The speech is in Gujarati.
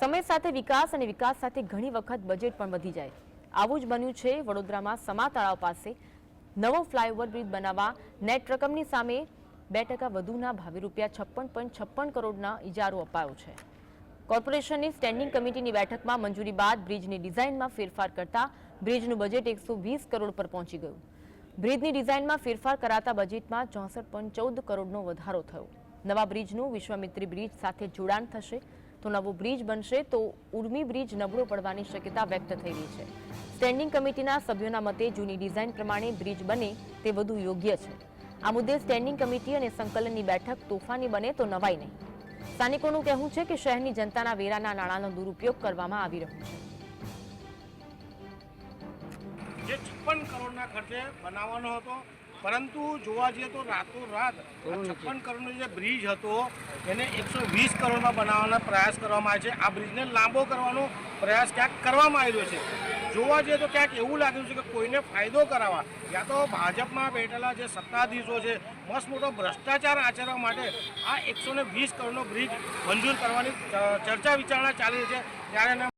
સમય સાથે વિકાસ અને વિકાસ સાથે ઘણી વખત બજેટ પણ વધી જાય. આવું જ બન્યું છે વડોદરામાં સમા તળાવ પાસે. નવો ફ્લાયઓવર બ્રિજ બનાવવા નેટ રકમની સામે બે ટકા વધુના ભાવે રૂપિયા છપ્પન પોઈન્ટ છપ્પન કરોડના ઇજારો અપાયો છે. કોર્પોરેશનની સ્ટેન્ડિંગ કમિટીની બેઠકમાં મંજૂરી બાદ બ્રિજની ડિઝાઇનમાં ફેરફાર કરતા બ્રિજનું બજેટ એકસો વીસ કરોડ પર પહોંચી ગયું. બ્રિજની ડિઝાઇનમાં ફેરફાર કરાતા બજેટમાં ચોસઠ પોઈન્ટ ચૌદ કરોડનો વધારો થયો. નવા બ્રિજનું વિશ્વામિત્રી બ્રિજ સાથે જોડાણ થશે. તો નવો બ્રિજ બનશે તો ઉર્મી બ્રિજ નબળો પડવાની શક્યતા વ્યક્ત થઈ રહી છે. સ્ટેન્ડિંગ કમિટીના સભ્યોના મતે જૂની ડિઝાઇન પ્રમાણે બ્રિજ બને તે વધુ યોગ્ય છે. આ મુદ્દે સ્ટેન્ડિંગ કમિટી અને સંકલનની બેઠક તોફાની બને તો નવાઈ નહીં. સ્થાનિકોનું કહેવું છે કે શહેરની જનતાના વેરાના નાણાંનો દુરુપયોગ કરવામાં આવી રહ્યો છે. જે છપ્પન કરોડના ખર્ચે બનાવવાનો હતો પરંતુ જોવા જઈએ તો રાતોરાત છપ્પન કરોડનો જે બ્રિજ હતો એને એકસો વીસ કરોડમાં બનાવવાનો પ્રયાસ કરવામાં આવે છે. આ બ્રિજને લાંબો કરવાનો પ્રયાસ ક્યાંક કરવામાં આવ્યો છે. જોવા જઈએ તો ક્યાંક એવું લાગ્યું છે કે કોઈને ફાયદો કરાવવા. યા તો ભાજપમાં બેઠેલા જે સત્તાધીશો છે મસ્ત મોટો ભ્રષ્ટાચાર આચરવા માટે આ એકસો વીસ કરોડનો બ્રિજ મંજૂર કરવાની ચર્ચા વિચારણા ચાલી રહી છે. ત્યારે